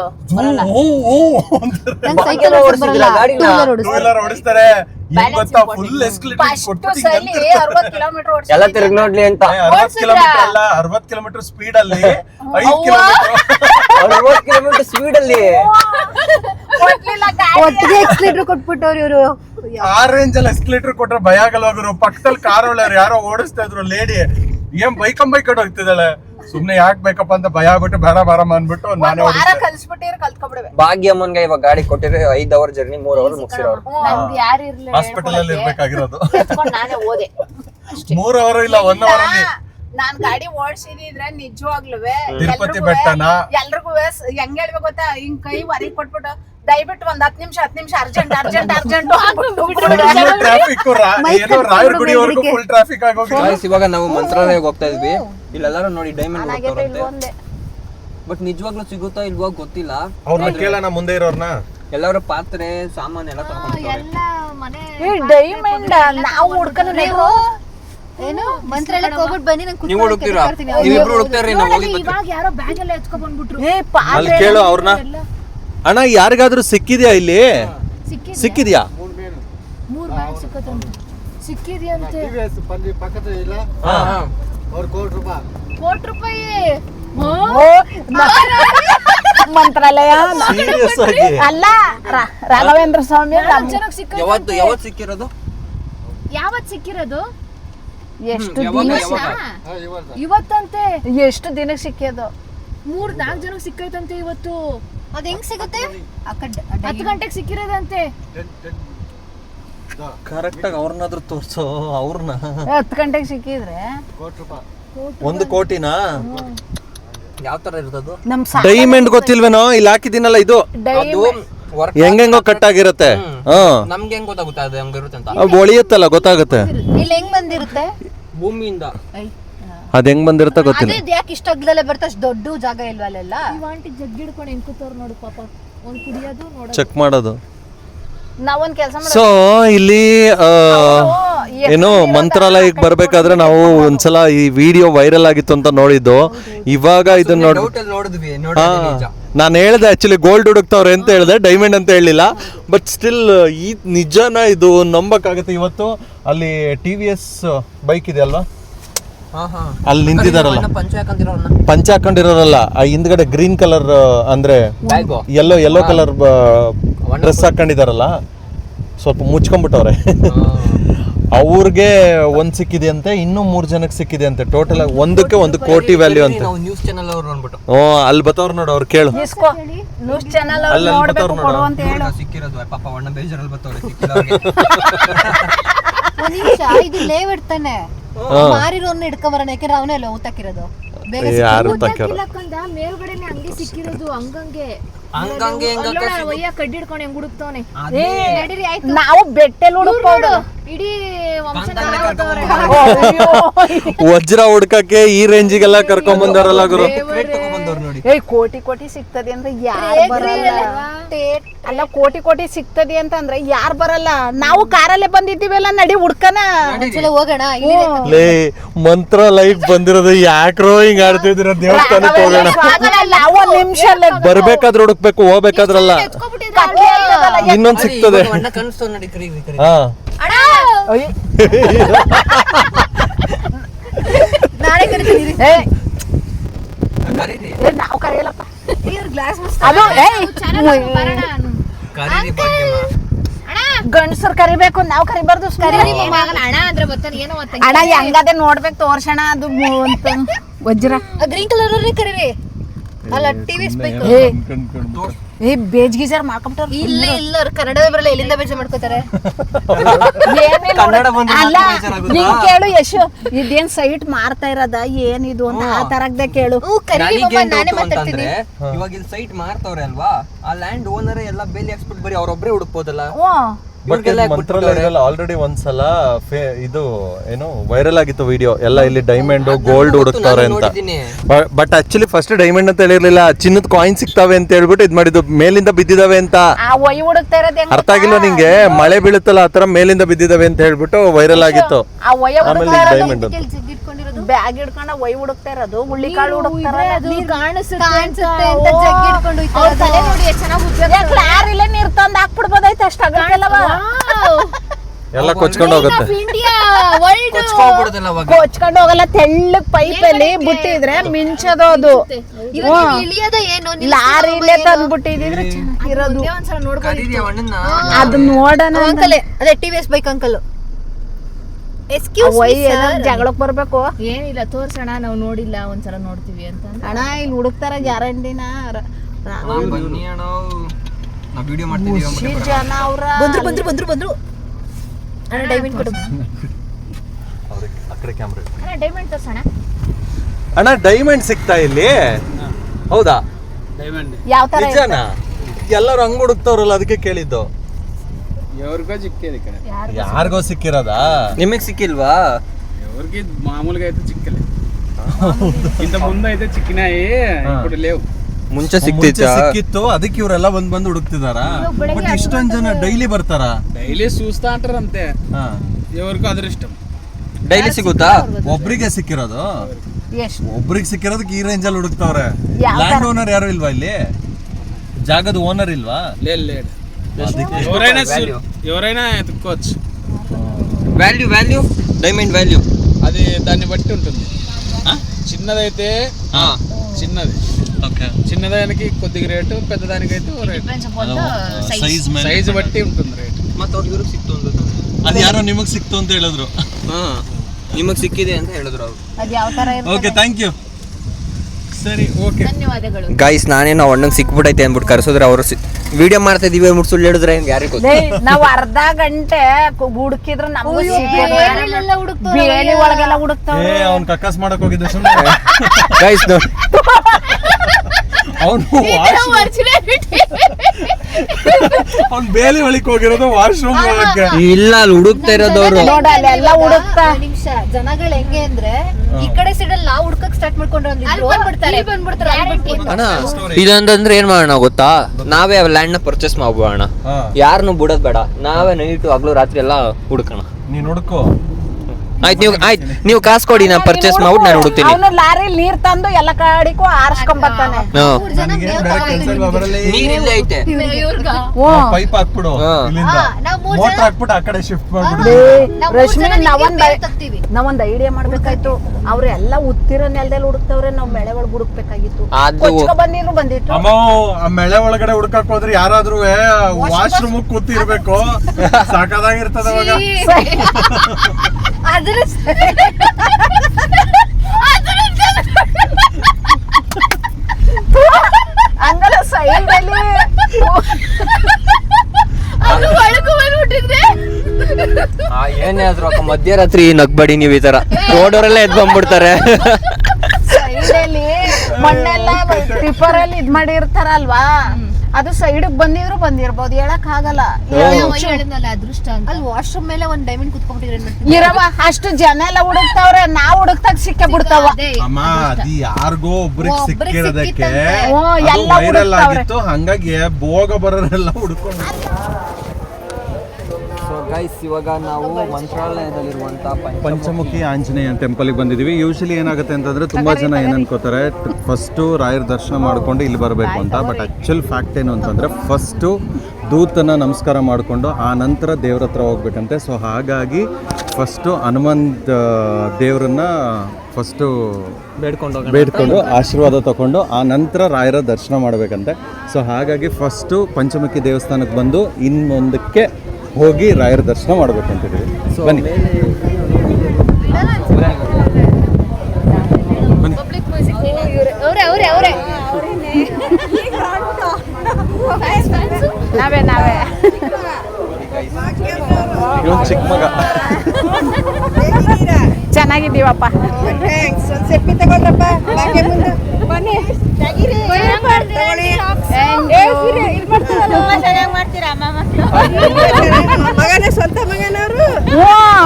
ಓಡಿಸ್ತಾರೆ. Full escalator
ಎಲ್ಲ ತಿರುಗ್ ನೋಡ್ಲಿ ಅಂತ.
ಅರವತ್ ಕಿಲೋಮೀಟರ್ ಅಲ್ಲ ಅರವತ್ ಕಿಲೋಮೀಟರ್ ಸ್ಪೀಡ್ ಅಲ್ಲಿ ಐದ್ ಕಿಲೋಮೀಟರ್
ಅರವತ್ ಕಿಲೋಮೀಟರ್ ಸ್ಪೀಡ್ ಅಲ್ಲಿ.
ಒಟ್ಟಿಗೆ ಎಕ್ಸ್ಲೇಟರ್ ಕೊಟ್ಬಿಟ್ಟವ್ರು ಇವರು.
ಆ ರೇಂಜ್ ಅಲ್ಲಿ ಎಸ್ಕಲೇಟರ್ ಕೊಟ್ರೆ ಭಯ ಆಗಲ್ಲ ಹೋಗ್ರು. ಪಕ್ಕದಲ್ಲಿ ಕಾರ್ ಒಳ್ಳೆಯವ್ರು ಯಾರೋ ಓಡಿಸ್ತಾ ಇದ್ರು ಲೇಡಿ ಏನ್ ಬೈಕ್ ಬೈಕ್ ಹೋಗ್ತಿದ್ದಾಳೆ? ಸುಮ್ನೆ ಯಾಕ್ ಬೇಕಪ್ಪ ಅಂತ ಭಯ ಆಗ್ಬಿಟ್ಟು ಬೇಡ ಬಾರಮ್ಮ ಅನ್ಬಿಟ್ಟು ನಾನೇ
ವಾರ ಕಲ್ತ್ಕೊಬಿಡ್ವೆ.
ಭಾಗ್ಯಮ್ಮನ್ಗೆ ಇವಾಗ ಗಾಡಿ ಕೊಟ್ಟಿದ್ರೆ ಐದ್ ಅವರ್ ಜರ್ನಿ ಮೂರ್ ಅವರ್ ಮುಗಿಸಿರೋರು.
ನಮ್ಗೆ ಯಾರು ಇರ್ಲಿಲ್ಲ
ಹಾಸ್ಪಿಟಲ್ ಅಲ್ಲಿ ಇರ್ಬೇಕಾಗಿರೋದು.
ಎತ್ಕೊಂಡ್ ನಾನೇ ಓದೆ
ಮೂರ್ ಅವರ್ ಇಲ್ಲ ಒನ್ ಅವರ್ ಅಲ್ಲಿ.
ನಾನ್ ಗಾಡಿ ಓಡಿಸಿದ್ರೆ ನಿಜವಾಗ್ಲೂ
ತಿರುಪತಿ ಬೆಟ್ಟನ?
ಎಲ್ರಿಗೂ ಹೆಂಗ್ ಹೇಳ್ಬೇಕು ಗೊತ್ತಾ? ಹಿಂಗ್ ಕೈ ವರಿ ಕೊಟ್ಬಿಟ್ಟು ದಯವಿಟ್ಟು ಒಂದ್ ಹತ್ ನಿಮಿಷ ಹತ್ ನಿಮಿಷ ಅರ್ಜೆಂಟ್ ಅರ್ಜೆಂಟ್ ಅರ್ಜೆಂಟ್
ಟ್ರಾಫಿಕ್ ಏನೋ ರಾಯರಗುಡಿವರೆಗೂ ಫುಲ್ ಟ್ರಾಫಿಕ್ ಆಗೋಗಿದೆ.
Guys, ಇವಾಗ ನಾವು ಮಂತ್ರಾಲಯಕ್ಕೆ ಹೋಗ್ತಾ ಇದ್ವಿ. ಇಲ್ಲೆಲ್ಲಾರು ನೋಡಿ ಡೈಮಂಡ್ ಬಟ್ ನಿಜವಾಗ್ಲೂ ಸಿಗುತ್ತಾ ಇಲ್ವೋ ಗೊತ್ತಿಲ್ಲ.
ಅವ್ರನ್ನ ಕೇಳೋಣ ಮುಂದೆ ಇರೋರ್ನ.
ಎಲ್ಲರೂ ಪಾತ್ರೆ ಸಾಮಾನ್ ಎಲ್ಲ
ಮನೆ
ಡೈಮಂಡ್ ನಾವು ಹುಡ್ಕೊಂಡು
ನೀವು? ಏನು? ಮಂತ್ರಾಲಯಕ್ಕೆ ಹೋಗ್ಬಿಟ್ಟು ಬನ್ನಿ ನಂಗೆ
ನೀವು ಹುಡುಕ್ತೀರಾ? ನೀವಿಬ್ರು ಹುಡುಕ್ತಾರ್ರಿ ನಾವು ಹೋಗಿ
ಇವಾಗ ಯಾರೋ ಬ್ಯಾಗ್ ಎಲ್ಲ ಎತ್ಕೊಂಡ್ ಬಂದ್ಬಿಟ್ರು
ಅಲ್ಲಿ ಕೇಳು ಅವ್ರನ್ನ ಅಣ್ಣ ಯಾರಿಗಾದ್ರೂ ಸಿಕ್ಕಿದ್ಯಾ ಇಲ್ಲಿ? ಸಿಕ್ಕಿದ್ಯಾ?
ಮೂರ್ ಬ್ಯಾಗ್ ಸಿಕ್ಕತ್ತಂತೆ. ಸಿಕ್ಕಿದ್ಯಂತೆ. ಕೋಟಿ ರೂಪಾಯಿ.
ಮಂತ್ರಾಲಯ
ಸೀರಿಯಸ್ ಆಗಿ.
ಅಲ್ಲ ರಾ- ರಾಘವೇಂದ್ರ ಸ್ವಾಮಿ
ಜನಕ್ಕೆ ಸಿಕ್ಕ
ಯಾವತ್ತು ಯಾವತ್ತು ಸಿಕ್ಕಿರೋದು?
ಯಾವತ್ ಸಿಕ್ಕಿರೋದು?
ಎಷ್ಟು ದಿನ
ಯಾವಾಗ
ಇವತ್ತಂತೆ.
ಎಷ್ಟು ದಿನಕ್ಕೆ ಸಿಕ್ಕಿದ್ದು?
ಮೂರ್ ನಾಲ್ಕು ಜನಕ್ಕೆ ಸಿಕ್ಕೈತಂತೆ ಇವತ್ತು.
ಅದು ಹೆಂಗ್ ಸಿಗುತ್ತೆ? ಆ ಕಡೆ
ಹತ್ತು ಗಂಟೆಗೆ ಸಿಕ್ಕಿರೋದಂತೆ.
ಕರೆಕ್ಟ್ ಆಗಿ ಅವ್ರನ್ನಾದ್ರೂ ತೋರ್ಸೋ ಅವ್ರನ್ನ.
ಹತ್ತು ಗಂಟೆಗೆ ಸಿಕ್ಕಿದ್ರೆ
ಒಂದು ಕೋಟಿನಾ?
ಯಾವ ತರ ಇರ್ತದು
ನಮ್
ಡೈಮಂಡ್ ಗೊತ್ತಿಲ್ವೇನೋ? ಇಲ್ಲಿ ಹಾಕಿದಿನಲ್ಲ ಇದು. ಹೆಂಗೆಂಗೋ ಕಟ್ ಆಗಿರತ್ತೆ. ಹಾ.
ನಮ್ಗೆ ಹೆಂಗ್ ಗೊತ್ತಾಗುತ್ತೆ ಅದು ಹೆಂಗಿರುತ್ತೆ ಅಂತ?
ಒಳಿಯುತ್ತಲ್ಲ ಗೊತ್ತಾಗುತ್ತೆ.
ಇಲ್ಲಿ ಹೆಂಗ್ ಬಂದಿರುತ್ತೆ?
ಭೂಮಿಯಿಂದ.
ಅದ್ ಹೆಂಗ್ ಬಂದಿರುತ್ತೋ ಗೊತ್ತಿಲ್ಲ.
ಅದೇ ಯಾಕೆ ಇಷ್ಟ ಅಗ್ಲಲ್ಲೇ ಬರುತ್ತೆ? ಅಷ್ಟು ದೊಡ್ಡ ಜಾಗ ಇಲ್ವಾ ಅಲ್ಲೆಲ್ಲ?
ಆಂಟಿ ಜಗ್ಗಿಡ್ಕೊಂಡು ನೋಡು ಪಾಪ. ಒಂದ್ ಕುಡಿಯೋದು
ಚೆಕ್ ಮಾಡೋದು.
ನಾವೊಂದ್ ಕೆಲಸ
ಸೊ ಇಲ್ಲಿ ಆ, ಏನು ಮಂತ್ರಾಲಯಕ್ಕೆ ಬರ್ಬೇಕಾದ್ರೆ ನಾವು ಒಂದ್ಸಲ ಈ ವಿಡಿಯೋ ವೈರಲ್ ಆಗಿತ್ತು ಅಂತ ನೋಡಿದ್ದು. ಇವಾಗ ಇದನ್ನ ನೋಡಿ
ನೋಡಿದ್ವಿ
ನಾನು ಹೇಳ್ದೆ ಆಕ್ಚುಲಿ ಗೋಲ್ಡ್ ಹುಡುಕ್ತವ್ರೆ ಅಂತ ಹೇಳ್ದೆ ಡೈಮಂಡ್ ಅಂತ ಹೇಳಿಲ್ಲ. ಬಟ್ ಸ್ಟಿಲ್ ಈ ನಿಜನ ಇದು ನಂಬಕ್ಕಾಗತ್ತೆ. ಇವತ್ತು ಅಲ್ಲಿ ಟಿ ವಿ ಎಸ್ ಬೈಕ್ ಇದೆ ಅಲ್ವಾ? ಅಲ್ಲಿ ನಿಂತಿದಾರಲ್ಲ.
ಪಂಚ
ಹಾಕೊಂಡಿರೋರಲ್ಲ ಆ ಹಿಂದ್ಗಡೆ ಗ್ರೀನ್ ಕಲರ್ ಅಂದ್ರೆ ಎಲ್ಲೋ ಎಲ್ಲೋ ಕಲರ್ ಡ್ರೆಸ್ ಹಾಕೊಂಡಿದಾರಲ್ಲ ಸ್ವಲ್ಪ ಮುಚ್ಕೊಂಡ್ಬಿಟ್ಟವ್ರೆ. ಅವ್ರಿಗೆ ಒಂದ್ ಸಿಕ್ಕಿದೆ ಅಂತೆ ಇನ್ನೂ ಮೂರ್ ಜನಕ್ಕೆ ಸಿಕ್ಕಿದೆ ಅಂತೆ ಟೋಟಲ್ ಒಂದಕ್ಕೆ ಒಂದು ಕೋಟಿ ವ್ಯಾಲ್ಯೂ ಅಂತ.
ನ್ಯೂಸ್ ಚಾನಲ್ ಅವ್ರು ನೋಡ್ಬಿಟ್ಟು.
ಹ್ಞೂ ಅಲ್ಲಿ ಬತ್ತವ್ರು ನೋಡು ಅವ್ರು ಕೇಳು.
ಇಸ್ಕೋ. ನ್ಯೂಸ್ ಚಾನಲ್
ಅಲ್ಲಿ
ನೋಡ್ಬೇಕು
ಬರ್ತಾವ್ರು
ಕೊಡು ಅಂತ ಹೇಳು.
ಸಿಕ್ಕಿರೋದು ಪಾಪ ಒಣ್ಣ ಬೇಜಾರಲ್ಲಿ ಬರ್ತವ್ರೆ ಸಿಕ್ಕಿಲ್ಲ ಅವ್ರಿಗೆ. (laughs)
ಒಂದ್ ನಿಮಿಷ ಇದು ಲೇವಡ್ ತಾನೆ ಮಾರಿರೋನ್ನ ಹಿಡ್ಕೊಂಬರೋಣ ಯಾಕಂದ್ರೆ ಅವನೇ ಅಲ್ಲ ಊತಕ್ಕಿರೋದು ಬೇಗ
ಯಾರು ತಕ್ಕಾರ
ಇಲ್ಲಕ್ಕಂದ ಮೇಲ್ಗಡೆನೆ ಹಂಗೆ ಸಿಕ್ಕಿರೋದು ಹಂಗಂಗೆ.
ಹಂಗಂಗೆ
ಅಲ್ಲೋಡ ಒಯ್ಯ ಕಡ್ಡಿ ಹಿಡ್ಕೊಂಡು ಹೆಂಗ್ ಹುಡುಕ್ತವನೆ?
ನಡೀರಿ ಆಯ್ತು.
ನಾವು ಬೆಟ್ಟೆಲ್ ಹುಡುಕ್ಬೋದು
ಇಡೀ ವಂಶ
ವಜ್ರ ಹುಡ್ಕಕ್ಕೆ ಈ ರೇಂಜಿಗೆಲ್ಲ ಕರ್ಕೊಂಡ್ ಬಂದಾರಲ್ಲ ಗುರು.
ನೋಡಿ.
ಏಯ್ ಕೋಟಿ ಕೋಟಿ ಸಿಗ್ತದೆ ಅಂದ್ರೆ ಯಾರು ಬರಲ್ಲ. ಅಲ್ಲ ಕೋಟಿ ಕೋಟಿ ಸಿಗ್ತದೆ ಅಂತ ಅಂದ್ರೆ ಯಾರು ಬರಲ್ಲ. ನಾವು ಕಾರಲ್ಲೇ ಬಂದಿದ್ದೀವಲ್ಲ ನಡಿ ಹುಡ್ಕನ.
ಹೋಗೋಣ.
ಲೇ ಮಂತ್ರ ಲೈಫ್ ಬಂದಿರೋದು ಯಾಕ್ರೋ ಹಿಂಗ್ ಆಡ್ತಿದ್ರ ದೇವಸ್ಥಾನಕ್ಕೆ ಹೋಗೋಣ.
ನಾವು ಒಂದ್ ನಿಮಿಷ
ಬರ್ಬೇಕಾದ್ರೆ ಹುಡುಕ್ಬೇಕು ಹೋಗ್ಬೇಕಾದ್ರಲ್ಲ. ಇನ್ನೊಂದ್ ಸಿಗ್ತದೆ.
ಕನ್ಸ್ತು ನೋಡಿ ಕರಿ ಕರಿ
ಹಾ.
ನಾಳೆ ಕರಿತೀನಿ
ಕರೀರಿ
ನಾವು ಕರೆಯಲ್ಲಪ್ಪ ಅದು ಏಯ್ ಗಂಡಸರು ಕರಿಬೇಕು ನಾವು ಕರಿಬಾರ್ದು ಅಣ್ಣ ಹೆಂಗದೆ ನೋಡ್ಬೇಕು ತೋರ್ಸಣ ಅದು ಅಂತ. ವಜ್ರ
ಗ್ರೀನ್ ಕಲರ್ ಕರೀರಿ. ಅಲ್ಲ ಟಿವಿ ಸ್ಪೀಕ್
ಏ ಬೇಜ್ ಗೀಜಾರ್ ಮಾಡ್ಕೊಂಬಿಟ್ಟಾರ
ಇಲ್ಲ ಇಲ್ಲ ಅವ್ರು ಕನ್ನಡವೇ ಬರಲ್ಲ ಎಲ್ಲಿಂದ ಬೇಜಾರ್ ಮಾಡ್ಕೋತಾರೆ?
ಕನ್ನಡ ಬಂದ್ರೆ
ಅಲ್ಲ
ಬೇಜಾರಾಗುತ್ತಾ?
ಕೇಳು ಯಶು ಇದೇನ್ ಸೈಟ್ ಮಾರ್ತಾ ಇರೋದ ಏನಿದು ಅಂತ ಆ ತರಗ್ದೆ ಕೇಳು.
ಹ್ಞೂ ಕರೀರಿ ನಾನೇ ಮಾತಾಡ್ತೀನಿ.
ಅಂತಂದ್ರೆ ಇವಾಗ ಇಲ್ಲಿ ಸೈಟ್ ಮಾರ್ತವ್ರೆ ಅಲ್ವಾ? ಆ ಲ್ಯಾಂಡ್ ಓನರ್ ಎಲ್ಲ ಬೇಲಿ ಹಾಕ್ಸ್ಬಿಟ್ಟು ಬರೀ ಅವ್ರೊಬ್ರೇ ಹುಡುಕ್ಬೋದಲ್ಲ?
ಬಟ್ ಮಂತ್ರಾಲಯದಲ್ಲಿ ಆಲ್ರೆಡಿ ಒಂದ್ಸಲ ಫೇ- ಇದು ಏನು ವೈರಲ್ ಆಗಿತ್ತು ವಿಡಿಯೋ ಎಲ್ಲ ಇಲ್ಲಿ ಡೈಮಂಡ್ ಗೋಲ್ಡ್ ಹುಡುಕ್ತಾರೆ ಅಂತ. ಬಟ್ ಆಕ್ಚುಲಿ ಫಸ್ಟ್ ಡೈಮಂಡ್ ಅಂತ ಹೇಳಿರ್ಲಿಲ್ಲ ಚಿನ್ನದ ಕಾಯಿನ್ ಸಿಗ್ತಾವೆ ಅಂತ ಹೇಳ್ಬಿಟ್ಟು ಇದ್ ಮಾಡಿದ್ದು. ಮೇಲಿಂದ ಬಿದ್ದಿದಾವೆ ಅಂತ.
ಆ ಒಯ್ ಹುಡುಕ್ತಾ ಇರೋದ್
ಅರ್ಥ ಆಗಿಲ್ಲ ನಿಂಗೆ? ಮಳೆ ಬೀಳುತ್ತಲ್ಲ ಆತರ ಮೇಲಿಂದ ಬಿದ್ದಿದಾವೆ ಅಂತ ಹೇಳ್ಬಿಟ್ಟು ವೈರಲ್ ಆಗಿತ್ತು. ಆಮೇಲೆ ಡೈಮಂಡ್
ಬ್ಯಾಗ್ ಹಿಡ್ಕೊಂಡ ಒಯ್ ಹುಡುಕ್ತಾ ಇರೋದು? ಹುಳ್ಳಿ ಕಾಳು ಹುಡುಕ್ತಾರೆ ನೀರ್ ತಂದ್ ಹಾಕ್ಬಿಡ್ಬೋದೈತೆ ಅಷ್ಟ (laughs)
ಎಲ್ಲ ಕೊಚ್ಕೊಂಡು ಹೋಗುತ್ತೆ.
ಇಂಡಿಯಾ ವರ್ಲ್ಡ್
ಕೊಚ್ಕೊಂಡ್ಬಿಡುದಲ್ಲ ಅವಾಗ.
ಕೊಚ್ಕೊಂಡು ಹೋಗಲ್ಲ ತೆಳ್ಳಗ್ ಪೈಪ್ ಅಲ್ಲಿ ಬಿಟ್ಟಿದ್ರೆ ಮಿಂಚದು. ಅದು
ಲಾರಿ ಇಳಿಯೋದ ಏನು?
ಲಾರಿಲೆ ತಂದ್ಬಿಟ್ಟಿದ್ರೆ ಇರೋದು
ಒಂದ್ಸಲ
ಅದು ನೋಡೋಣ
ಅಂಕಲ್ ಅದೇ T V S bike uncle. Excuse
ಒಯ್ ಏನೋ ಜಗಳಕ್ ಬರ್ಬೇಕು?
ಏನಿಲ್ಲ ತೋರ್ಸಣ. ನಾವು ನೋಡಿಲ್ಲ ಒಂದ್ಸಲ ನೋಡ್ತೀವಿ ಅಂತ.
ಅಣ್ಣ ಇಲ್ಲಿ ಹುಡುಕ್ತಾರ ಗ್ಯಾರಂಟಿನ?
ಬನ್ನಿ ಅಣ್ಣ ನಾವು ವಿಡಿಯೋ ಮಾಡ್ತಿದೀವಿ ಅಂದ್ಬಿಟ್ಟು ಬರೋಣ.
ಜನ ಅವ್ರ
ಬಂದ್ರು ಬಂದ್ರು ಬಂದ್ರು ಬಂದ್ರು ಅಣ್ಣ ಡೈಮಂಡ್ ಕೊಡು
ಡೈಮಂಡ್ ತೋರ್ಸೋಣ
ಅಣ್ಣ ಡೈಮಂಡ್ ಸಿಗ್ತಾ ಇಲ್ಲಿ ಹೌದಾ
ಯಾವ ತರ
ನಿಜನಾ ಎಲ್ಲರೂ ಹಂಗ್ ಹುಡುಕ್ತಾವ್ರಲ್ಲ ಅದಕ್ಕೆ ಕೇಳಿದ್ದು
ఎవరికో చిక్కేది ఇక్కడ
ಯಾರಿಗೋ ಸಿಕ್ಕಿರೋದಾ
ನಿಮಗ್ ಸಿಕ್ಕಿಲ್ವಾ
ఎవరికి మామూలుగా అయితే చిక్కలేదు ఇంత ముందు అయితే చిక్కినాయి ఇప్పుడు లేవు
ಮುಂಚೆ
ಮುಂಚೆ
ಸಿಕ್ತಿತ್ತ
ಸಿಕ್ಕಿತ್ತು ಅದಕ್ಕೆ ಇವರೆಲ್ಲ ಬಂದ್ ಬಂದು ಹುಡುಕ್ತಿದಾರ ಬಟ್ ಇಷ್ಟೊಂದ್ ಜನ ಡೈಲಿ ಬರ್ತಾರ
డైలీ చూస్తా అంటారు అంతే
ಹಾ.
ఎవరికో అదృష్టం
ಡೈಲಿ ಸಿಗುತ್ತಾ
ಒಬ್ರಿಗೆ ಸಿಕ್ಕಿರೋದು
ಎಷ್ಟು
ಒಬ್ರಿಗೆ ಸಿಕ್ಕಿರೋದಕ್ಕೆ ಈ ರೇಂಜ್ ಅಲ್ಲಿ ಹುಡುಕ್ತಾವ್ರೆ
ಯಾವ
ಲ್ಯಾಂಡ್ ಓನರ್ ಯಾರು ಇಲ್ವಾ ಇಲ್ಲಿ ಜಾಗದ ಓನರ್ ಇಲ್ವಾ
లేదు లేదు
ಅದಕ್ಕೆ
ఎవరైనా సు-
value.
ఎవరైనా ఎత్తుక్కోవచ్చు
ವ್ಯಾಲ್ಯೂ ವ್ಯಾಲ್ಯೂ ಡೈಮಂಡ್ ವ್ಯಾಲ್ಯೂ
అది దాన్ని బట్టి ఉంటుంది చిన్నదైతే
ಹಾ
చిన్నది
ಓಕೆ
చిన్నదానికి కొద్దిగా రేటు పెద్దదానికైతే ఓ రేటు
ಸೈಜ್ ಮೇಲೆ
సైజు బట్టి ఉంటుంది రేటు
ಮತ್ತೆ ಅವ್ರಿಗೆ ಇವ್ರಿಗೆ ಸಿಕ್ತು ಒಂದು
ಅದು ಯಾರೋ ನಿಮಗ್ ಸಿಕ್ತು ಅಂತ ಹೇಳಿದ್ರು
ಹಾ ನಿಮಗ್ ಸಿಕ್ಕಿದೆ ಅಂತ ಹೇಳಿದ್ರು ಅವ್ರು
ಅದ್ ಯಾವ ತರ
ಓಕೆ ಥ್ಯಾಂಕ್ ಯು
సరే ఓకే
ಧನ್ಯವಾದಗಳು
ಗೈಸ್ ನಾನೇ ನಾವು ಅಣ್ಣಂಗೆ ಸಿಕ್ಬಿಟ್ಟೈತೆ ಅಂದ್ಬಿಟ್ಟು ಕರ್ಸಿದ್ರೆ ಅವರು ವಿಡಿಯೋ ಮಾಡ್ತಾ ಇದೀವಿ ಅಂದ್ಬಿಟ್ಟು ಸುಳ್ಳು ಹೇಳಿದ್ರೆ ಯಾರಿಗೆ ಗೊತ್ತು
ನಾವ್ ಅರ್ಧ ಗಂಟೆ ಕು- ಹುಡುಕಿದ್ರ ನಮಗೂ
ಬೇರೆಲ್ಲೆಲ್ಲ ಹುಡುಕ್ತಾವ್ರೆ.
ಬೇಲಿ ಒಳಗೆಲ್ಲ ಹುಡುಕ್ತಾವ
ಏ ಅವ್ನ್ ಕಕ್ಕಾಸ್ ಮಾಡಕ್ ಹೋಗಿದ್ದೆ ಸುಮ್ಮನೆ
ಗೈಸ್ ನೋಡಿ (laughs)
ಅವನು ಅವ್ನ್ ಬೇಲಿ ಒಳಿಕ್ ಹೋಗಿರೋದು ವಾಶ್ರೂಮ್ ಹೋಗಕ್ಕೆ
ಇಲ್ಲ ಅಲ್ಲಿ ಹುಡುಕ್ತಾ ಇರೋದವ್ರು
ನೋಡ ಅಲ್ಲೆಲ್ಲ ಹುಡುಕ್ತಾ
ನಿಮಿಷ. ಜನಗಳು ಹೆಂಗೆ ಅಂದ್ರೆ ಈ ಕಡೆ ಸೈಡ್ ಅಲ್ಲಿ ನಾವು ಹುಡುಕಕ್ ಸ್ಟಾರ್ಟ್ ಮಾಡ್ಕೊಂಡ್ರೆ ಇಬ್ರು
ಬಂದ್ಬಿಡ್ತಾರೆ.
ಬಂದ್ಬಿಡ್ತಾರೆ ಬಂದ್ಬಿಡ್ತಾರೆ.
ಅಣ್ಣ ಇದಂದ್ರೆ ಏನ್ ಮಾಡೋಣ ಗೊತ್ತಾ? ನಾವೇ ಲ್ಯಾಂಡ್ನ ಪರ್ಚೇಸ್ ಮಾಡ್ಬೋಣ. ಯಾರನ್ನು ಬಿಡೋದ್ ಬೇಡ. ನಾವೇ ನೈಟು ಹಗ್ಲು ರಾತ್ರಿ ಎಲ್ಲ ಹುಡುಕೋಣ.
ನೀನ್ ಹುಡುಕು.
ಆಯ್ತು ನೀವು ಆಯ್ತು ನೀವು ಕಾಸು ಕೊಡಿ ನಾನು ಪರ್ಚೇಸ್ ಮಾಡ್ಬಿಟ್ಟು ನಾನು ಹುಡುಕ್ತೀನಿ.
ಅವನು ಲಾರಿ ನೀರ್ ತಂದು ಎಲ್ಲ ಕಡೆಗೂ ಆರ್ಸ್ಕೊಂಡ್ ಬರ್ತಾನೆ
ಹಾ.
ಜನ
ನನಗೆ
ಮೇವ್
ಬೇರೆ
ತಗೊಂಡು
ಕೆಲ್ಸ ಇಲ್ವಾ ಬರಲ್ಲ
ನೀರ್ ಇಲ್ಲೇ ಐತೆ.
ಪೈಪ್ ಹಾಕ್ಬಿಡು
ಹಾ.
ಇಲ್ಲಿಂದ.
ಹಾ, ನಾವ್ ಮೂರ್
ಮೋಟರ್
ಜನ-
ಹಾಕ್ಬಿಟ್ಟು ಆ ಕಡೆ ಶಿಫ್ಟ್ ಮಾಡ್ಬಿಡು.
ನಾವ್ ಮೂರ್
ರಶ್ಮಿ
ಜನ
ನಾವೊಂದ್
ಮೇವ್ ತಗ್ತೀವಿ.
ನಾವೊಂದ್ ಐಡಿಯಾ ಮಾಡ್ಬೇಕಾಯ್ತು. ಅವ್ರೆಲ್ಲ ಉತ್ತಿರ ನೆಲದಲ್ಲಿ ಹುಡುಕ್ತವ್ರೆ ನಾವ್ ಬೆಳೆ ಒಳಗ್ ಹುಡುಕ್ಬೇಕಾಗಿತ್ತು.
ಅದು
ಕೊಚ್ಕೊ ಬಂದಿದ್ರು. ಬಂದಿತ್ತು
ಅಮ್ಮ ಆ ಮಳೆ ಒಳಗಡೆ ಹುಡ್ಕಕ್ ಹೋದ್ರೆ ಯಾರಾದ್ರೂ ವಾಶ್ರೂಮ್ ಕೂತಿರ್ಬೇಕು. (laughs) ಸಾಕಾಗಿರ್ತದ ಅವಾಗ. (laughs)
ಅದ್ರ
ಹಂಗಲ್ಲ ಸೈಡ್ ಅಲ್ಲಿ.
ಆ, ಏನೇ ಆದ್ರೂ ಅಕ್ಕ ಮಧ್ಯರಾತ್ರಿ ನಗ್ಬೇಡಿ ನೀವು ಈ ತರ. ರೋಡವರೆಲ್ಲ ಎದ್ ಬಂದ್ಬಿಡ್ತಾರೆ.
ಸೈಡ್ ಅಲ್ಲಿ ಮಣ್ಣೆಲ್ಲ ಪಿಪರ್ ಅಲ್ಲಿ ಇದ್ ಮಾಡಿರ್ತಾರಲ್ವಾ? ಅದು ಸೈಡ್ಗೆ ಬಂದಿದ್ರು ಬಂದಿರ್ಬೋದು ಹೇಳಕ್ ಆಗಲ್ಲ.
ಅದೃಷ್ಟ ಅಲ್ಲಿ ವಾಶ್ರೂಮ್ ಮೇಲೆ ಒಂದ್ ಡೈಮಂಡ್ ಕುತ್ಕೊಂಡ್ಬಿಟ್ಟಿದ್ರೆ?
ಇರವ ಅಷ್ಟು ಜನ ಎಲ್ಲ ಹುಡುಕ್ತಾವ್ರೆ ನಾವ್ ಹುಡುಕ್ತಾಗ ಸಿಕ್ಕ ಬಿಡ್ತಾವ.
ಅಮ್ಮ ಅದು ಯಾರಿಗೋ ಒಬ್ರಿಗೆ ಸಿಕ್ಕಿರೋದಕ್ಕೆ ವೈರಲ್ ಆಗಿತ್ತು ಹಂಗಾಗಿ ಭೋಗ ಬರೋರೆಲ್ಲ ಹುಡ್ಕೊಂಡು
ಸೊ ಗೈಸ್ ಇವಾಗ ನಾವು ಮಂತ್ರಾಲಯದಲ್ಲಿರುವಂತ
ಪಂಚಮುಖಿ. ಆಂಜನೇಯ ಟೆಂಪಲ್ಗೆ ಬಂದಿದ್ದೀವಿ. ಯೂಶಲಿ ಏನಾಗುತ್ತೆ ಅಂತಂದ್ರೆ ತುಂಬಾ ಜನ ಏನ್ ಅನ್ಕೋತಾರೆ ಫಸ್ಟು ರಾಯರ ದರ್ಶನ ಮಾಡಿಕೊಂಡು ಇಲ್ಲಿ ಬರಬೇಕು ಅಂತ. ಬಟ್ ಆಕ್ಚುಲ್ ಫ್ಯಾಕ್ಟ್ ಏನು ಅಂತಂದ್ರೆ ಫಸ್ಟು ದೂತನ ನಮಸ್ಕಾರ ಮಾಡಿಕೊಂಡು ಆ ನಂತರ ದೇವ್ರ ಹತ್ರ ಹೋಗ್ಬೇಕಂತೆ. ಸೊ ಹಾಗಾಗಿ ಫಸ್ಟು ಹನುಮಂತ ದೇವ್ರನ್ನ ಫಸ್ಟು
ಬೇಡ್ಕೊಂಡು
ಬೇಡ್ಕೊಂಡು ಆಶೀರ್ವಾದ ತಗೊಂಡು ಆ ನಂತರ ರಾಯರ ದರ್ಶನ ಮಾಡಬೇಕಂತೆ. ಸೊ ಹಾಗಾಗಿ ಫಸ್ಟು ಪಂಚಮುಖಿ ದೇವಸ್ಥಾನಕ್ಕೆ ಬಂದು ಇನ್ನೊಂದಕ್ಕೆ ಹೋಗಿ ರಾಯರ ದರ್ಶನ ಮಾಡಬೇಕು ಅಂತ
ಹೇಳಿ ಅವ್ರೆ ಅವ್ರೆ
ನಾವೇ ನಾವೇ.
ಇವನ್ ಚಿಕ್ಕ ಮಗ.
ಚೆನ್ನಾಗಿದ್ದೀವಪ್ಪ.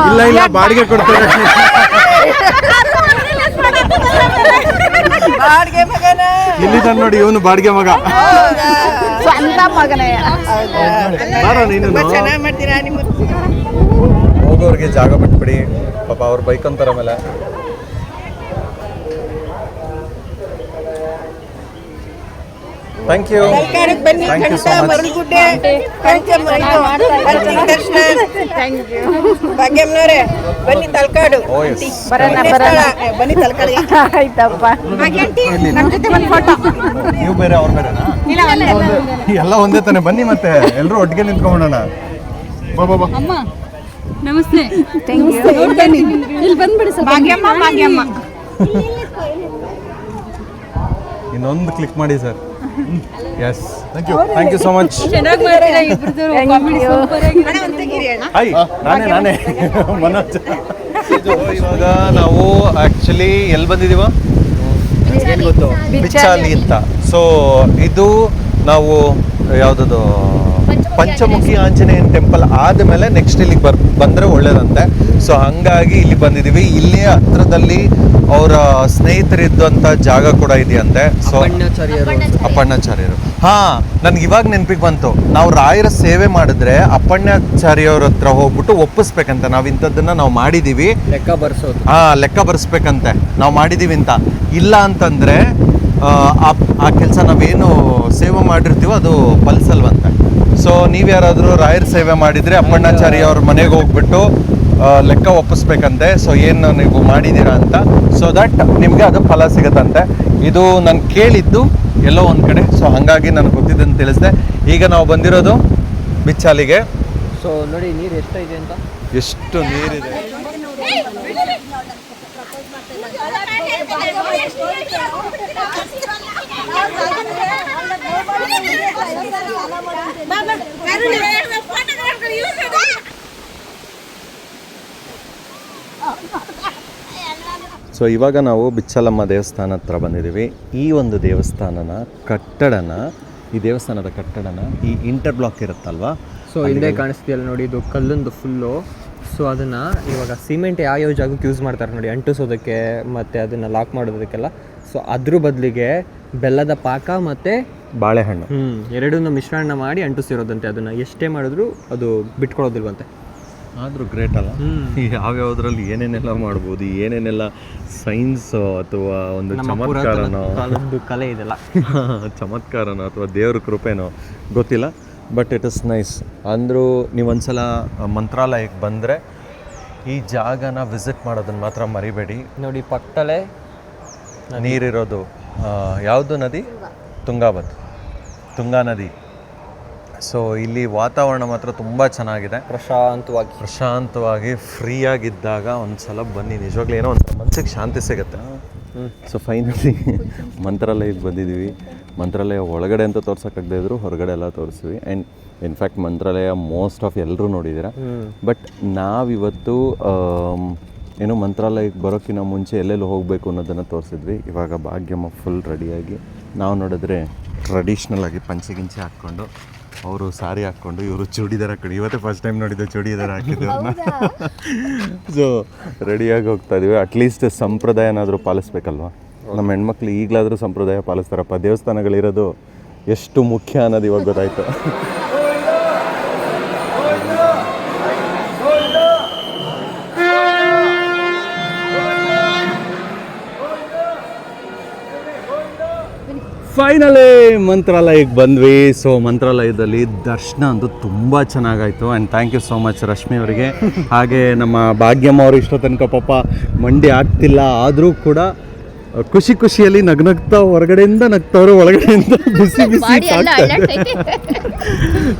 ಇಲ್ಲ ಇಲ್ಲ ಬಾಡಿಗೆ ಕೊಡ್ತಾರೆ. ಇಲ್ಲಿ ನೋಡಿ ಇವನು ಬಾಡಿಗೆ ಮಗ.
ಸ್ವಂತ ಮಗನೇ.
ಮಾಡ್ತೀರಾ ನೀನು ಹೋಗೋರಿಗೆ ಜಾಗ ಬಿಟ್ಬಿಡಿ. ಪಾಪ ಅವ್ರ ಬೈಕ್ ಅಂತಾರ ಆಮೇಲೆ thank you thank you so much
ಭಾಗ್ಯಮ್ಮನವ್ರೆ ಬನ್ನಿ ತಲಕಾಡು.
ಓ ಎಸ್
ಬರೋಣ ಬರೋಣ.
ಬನ್ನಿ ತಲ್ಕಾಡು
ಆಯ್ತಪ್ಪ. ನಮ್ಮ ಜೊತೆ ಒಂದು ಫೋಟೋ
ನೀವು ಬೇರೆ ಅವ್ರು ಬೇರೆನಾ? ಎಲ್ಲ ಒಂದೇ. ತಾನೆ. ಬನ್ನಿ ಮತ್ತೆ. ಎಲ್ಲರೂ ಒಟ್ಟಿಗೆ ನಿಂತ್ಕೊಂಡ್ಬಿಡೋಣ ಬಾ ಬಾ ಬಾ.
ಭಾಗ್ಯಮ್ಮ ಭಾಗ್ಯಮ್ಮ.
ಇನ್ನೊಂದು ಕ್ಲಿಕ್ ಮಾಡಿ sir yes thank you thank you so much hi ನಾನೇ ನಾನೇ. (laughs) ಮನೋಜ್. ಇವಾಗ ನಾವು ಆಕ್ಚುಲಿ ಎಲ್ಲಿ ಬಂದಿದ್ದೀವ? ಬಿಚ್ಚಾಲಿ. ಅಂತ. ಸೊ ಇದು ನಾವು ಯಾವುದದು? ಪಂಚಮುಖಿ ಆಂಜನೇಯನ್ ಟೆಂಪಲ್ ಆದಮೇಲೆ ನೆಕ್ಸ್ಟ್ ಇಲ್ಲಿಗೆ ಬರ್ ಬಂದರೆ ಒಳ್ಳೇದಂತೆ. ಸೊ ಹಂಗಾಗಿ ಇಲ್ಲಿ ಬಂದಿದ್ದೀವಿ ಇಲ್ಲಿ ಹತ್ರದಲ್ಲಿ ಅವರ ಸ್ನೇಹಿತರಿದ್ದಂಥ ಜಾಗ ಕೂಡ ಇದೆಯಂತೆ. ಸೊ ಅಪ್ಪಣ್ಣಾಚಾರ್ಯರು. ಹಾ ನನ್ಗೆ ಇವಾಗ ನೆನಪಿಗೆ ಬಂತು. ನಾವು ರಾಯರ ಸೇವೆ ಮಾಡಿದ್ರೆ ಅಪ್ಪಣ್ಣಾಚಾರ್ಯವ್ರ ಹತ್ರ ಹೋಗ್ಬಿಟ್ಟು ಒಪ್ಪಿಸ್ಬೇಕಂತೆ. ನಾವು ಇಂಥದ್ದನ್ನ ನಾವು ಮಾಡಿದೀವಿ.
ಲೆಕ್ಕ ಬರ್ಸೋದು.
ಹಾ ಲೆಕ್ಕ ಬರ್ಸ್ಬೇಕಂತೆ. ನಾವು ಮಾಡಿದೀವಿ ಅಂತ. ಇಲ್ಲ ಅಂತಂದ್ರೆ ಆ, ಆ- ಕೆಲಸ ನಾವೇನು ಸೇವೆ ಮಾಡಿರ್ತೀವೋ ಅದು ಫಲಿಸಲ್ವಂತೆ. ಸೊ ನೀವ್ಯಾರಾದ್ರೂ ರಾಯರ್ ಸೇವೆ ಮಾಡಿದರೆ ಅಪ್ಪಣ್ಣಾಚಾರಿ ಅವ್ರ ಮನೆಗೆ ಹೋಗ್ಬಿಟ್ಟು ಲೆಕ್ಕ ಒಪ್ಪಿಸ್ಬೇಕಂತೆ. ಸೊ ಏನು ನೀವು ಮಾಡಿದ್ದೀರಾ ಅಂತ. ಸೊ ದಟ್ ನಿಮಗೆ ಅದು ಫಲ ಸಿಗತ್ತಂತೆ. ಇದು ನಾನು ಕೇಳಿದ್ದು ಎಲ್ಲೋ ಒಂದು ಕಡೆ. ಸೊ ಹಾಗಾಗಿ ನನಗೆ ಗೊತ್ತಿದ್ದಂತ ತಿಳಿಸಿದೆ. ಈಗ ನಾವು ಬಂದಿರೋದು ಬಿಚ್ಚಾಲಿಗೆ.
ಸೊ ನೋಡಿ ನೀರು ಎಷ್ಟಿದೆ ಅಂತ.
ಎಷ್ಟು ನೀರಿದೆ. ಸೊ ಇವಾಗ ನಾವು ಬಿಚ್ಚಲಮ್ಮ ದೇವಸ್ಥಾನ ಹತ್ರ ಬಂದಿದ್ದೀವಿ. ಈ ಒಂದು ದೇವಸ್ಥಾನನ ಕಟ್ಟಡನ ಈ ದೇವಸ್ಥಾನದ ಕಟ್ಟಡನ ಈ ಇಂಟರ್ ಬ್ಲಾಕ್ ಇರುತ್ತಲ್ವಾ?
ಸೊ ಹಿಂದೆ ಕಾಣಿಸ್ತಿದೆಯಲ್ಲ ನೋಡಿ ಇದು ಕಲ್ಲೊಂದು ಫುಲ್ಲು ಸೊ ಅದನ್ನು ಇವಾಗ ಸಿಮೆಂಟ್ ಯಾವ ಯಾವ ಜಾಗಕ್ಕೆ ಯೂಸ್ ಮಾಡ್ತಾರೆ ನೋಡಿ ಅಂಟಿಸೋದಕ್ಕೆ ಮತ್ತು ಅದನ್ನು ಲಾಕ್ ಮಾಡೋದಕ್ಕೆಲ್ಲ. ಸೊ ಅದ್ರ ಬದಲಿಗೆ ಬೆಲ್ಲದ ಪಾಕ ಮತ್ತು
ಬಾಳೆಹಣ್ಣು.
ಹ್ಞೂ ಎರಡನ್ನು ಮಿಶ್ರಣ ಮಾಡಿ ಅಂಟಿಸಿರೋದಂತೆ ಅದನ್ನು. ಎಷ್ಟೇ ಮಾಡಿದ್ರು ಅದು ಬಿಟ್ಕೊಳ್ಳೋದಿಲ್ವಂತೆ
ಆದರೂ ಗ್ರೇಟ್ ಅಲ್ಲ. ಯಾವ್ಯಾವ್ದ್ರಲ್ಲಿ ಏನೇನೆಲ್ಲ ಮಾಡ್ಬೋದು ಏನೇನೆಲ್ಲ ಸೈನ್ಸ್ ಅಥವಾ ಒಂದು ಚಮತ್ಕಾರನೋ?
ಕಲೆ ಇದೆಲ್ಲ. (laughs)
ಚಮತ್ಕಾರನೋ ಅಥವಾ ದೇವ್ರ ಕೃಪೆನೋ ಗೊತ್ತಿಲ್ಲ. But it is nice. ಅಂದರೂ ನೀವು ಒಂದ್ಸಲ ಮಂತ್ರಾಲಯಕ್ಕೆ ಬಂದರೆ ಈ ಜಾಗನ ವಿಸಿಟ್ ಮಾಡೋದನ್ನು ಮಾತ್ರ ಮರಿಬೇಡಿ.
ನೋಡಿ ಪಕ್ಕದಲ್ಲೇ
ನೀರಿರೋದು ಯಾವುದು ನದಿ? ತುಂಗಾಭದ್ ತುಂಗಾ ನದಿ. ಸೊ ಇಲ್ಲಿ ವಾತಾವರಣ ಮಾತ್ರ ತುಂಬ ಚೆನ್ನಾಗಿದೆ.
ಪ್ರಶಾಂತವಾಗಿ.
ಪ್ರಶಾಂತವಾಗಿ ಫ್ರೀಯಾಗಿದ್ದಾಗ ಒಂದು ಸಲ ಬನ್ನಿ. ನಿಜವಾಗ್ಲೂ ಏನೋ ಒಂದು ಮನಸ್ಸಿಗೆ ಶಾಂತಿ ಸಿಗುತ್ತೆ. ಸೊ ಫೈನಲಿ ಮಂತ್ರಾಲಯಕ್ಕೆ ಬಂದಿದ್ದೀವಿ. ಮಂತ್ರಾಲಯ ಒಳಗಡೆ ಅಂತ ತೋರ್ಸೋಕ್ಕಾಗದೇ ಇದ್ರು ಹೊರಗಡೆ ಎಲ್ಲ ತೋರಿಸ್ವಿ and in fact Mantralaya most of ಎಲ್ಲರೂ ನೋಡಿದ್ದೀರಾ. ಬಟ್ ನಾವಿವತ್ತು ಇವತ್ತು ಏನು ಮಂತ್ರಾಲಯಕ್ಕೆ ಬರೋಕ್ಕಿಂತ ಮುಂಚೆ ಎಲ್ಲೆಲ್ಲಿ ಹೋಗಬೇಕು ಅನ್ನೋದನ್ನು ತೋರಿಸಿದ್ವಿ. ಇವಾಗ ಭಾಗ್ಯಮ್ಮ ಫುಲ್ ರೆಡಿಯಾಗಿ ನಾವು ನೋಡಿದ್ರೆ ಟ್ರೆಡಿಷ್ನಲ್ ಆಗಿ ಪಂಚೆ ಗಿಂಚೆ ಹಾಕ್ಕೊಂಡು ಅವರು ಸಾರಿ ಹಾಕ್ಕೊಂಡು ಇವರು ಚೂಡಿದಾರ ಹಾಕೊಂಡು ಇವತ್ತೇ ಫಸ್ಟ್ ಟೈಮ್ ನೋಡಿದ್ದು ಚೂಡಿದಾರ ಹಾಕಿದ್ದವ್ರನ್ನ ಸೊ ರೆಡಿಯಾಗಿ (laughs) ಹೋಗ್ತಾ ಇದೀವಿ. ಅಟ್ಲೀಸ್ಟ್ ಸಂಪ್ರದಾಯ ಏನಾದರೂ ಪಾಲಿಸ್ಬೇಕಲ್ವಾ? ನಮ್ಮ ಹೆಣ್ಮಕ್ಳು ಈಗಲಾದರೂ ಸಂಪ್ರದಾಯ ಪಾಲಿಸ್ತಾರಪ್ಪ. ದೇವಸ್ಥಾನಗಳಿರೋದು ಎಷ್ಟು ಮುಖ್ಯ ಅನ್ನೋದು ಇವಾಗ ಗೊತ್ತಾಯ್ತು. ಫೈನಲಿ ಮಂತ್ರಾಲಯಕ್ಕೆ ಬಂದ್ವಿ. ಸೊ ಮಂತ್ರಾಲಯದಲ್ಲಿ ದರ್ಶನ ಅಂತೂ ತುಂಬ ಚೆನ್ನಾಗಾಯಿತು. And thank you so much Rashmi ಅವರಿಗೆ. ಹಾಗೆ ನಮ್ಮ ಭಾಗ್ಯಮ್ಮ ಅವರು ಇಷ್ಟೋ ತನಕ ಪಾಪ ಮಂಡಿ ಆಗ್ತಿಲ್ಲ. ಆದರೂ ಕೂಡ ಖುಷಿ ಖುಷಿಯಲ್ಲಿ ನಗ್ನಗ್ತಾ ಹೊರಗಡೆಯಿಂದ ನಗ್ತವ್ರು ಒಳಗಡೆಯಿಂದ (laughs) ಬಿಸಿ ಬಿಸಿ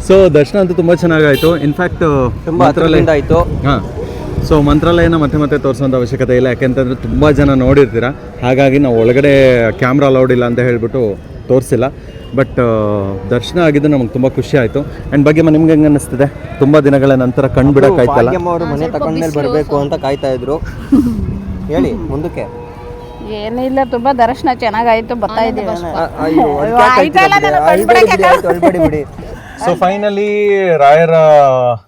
ಸೊ (laughs) ದರ್ಶನ ಅಂತೂ ತುಂಬ ಚೆನ್ನಾಗಾಯಿತು. ಇನ್ಫ್ಯಾಕ್ಟ್
ತುಂಬ ಹತ್ರಲಿಂದ ಆಯಿತು.
ಹಾಂ. ಸೊ ಮಂತ್ರಾಲಯನ ಮತ್ತೆ ಮತ್ತೆ ತೋರಿಸೋಂಥ ಅವಶ್ಯಕತೆ ಇಲ್ಲ. ಯಾಕೆಂತಂದರೆ ತುಂಬ ಜನ ನೋಡಿರ್ತೀರ. ಹಾಗಾಗಿ ನಾವು ಒಳಗಡೆ ಕ್ಯಾಮ್ರಾ ಅಲೌಡ್ ಇಲ್ಲ ಅಂತ ಹೇಳಿಬಿಟ್ಟು ತೋರಿಸಿಲ್ಲ. ಬಟ್ ದರ್ಶನ ಆಗಿದ್ದು ನಮಗೆ ತುಂಬ ಖುಷಿ ಆಯಿತು. ಆ್ಯಂಡ್ ಬಗ್ಗೆ ನಿಮ್ಗೆ ಹೆಂಗೆ ಅನ್ನಿಸ್ತಿದೆ? ತುಂಬ ದಿನಗಳ ನಂತರ ಕಣ್ಣು ಬಿಡೋಕ್ಕಾಯ್ತಲ್ಲ
ಭಾಗ್ಯಮ್ಮ ಅವರು ಮನೆ ತಗೊಂಡ್ಮೇಲೆ ಬರಬೇಕು ಅಂತ ಕಾಯ್ತಾ ಇದ್ರು. ಹೇಳಿ ಮುಂದಕ್ಕೆ.
ಏನಿಲ್ಲ ತುಂಬಾ ದರ್ಶನ ಚೆನ್ನಾಗಾಯ್ತು ಬರ್ತಾ ಇದ್ದೀವಿ.
ಬಿಡಿ?
ಸೊ ಫೈನಲಿ ರಾಯರ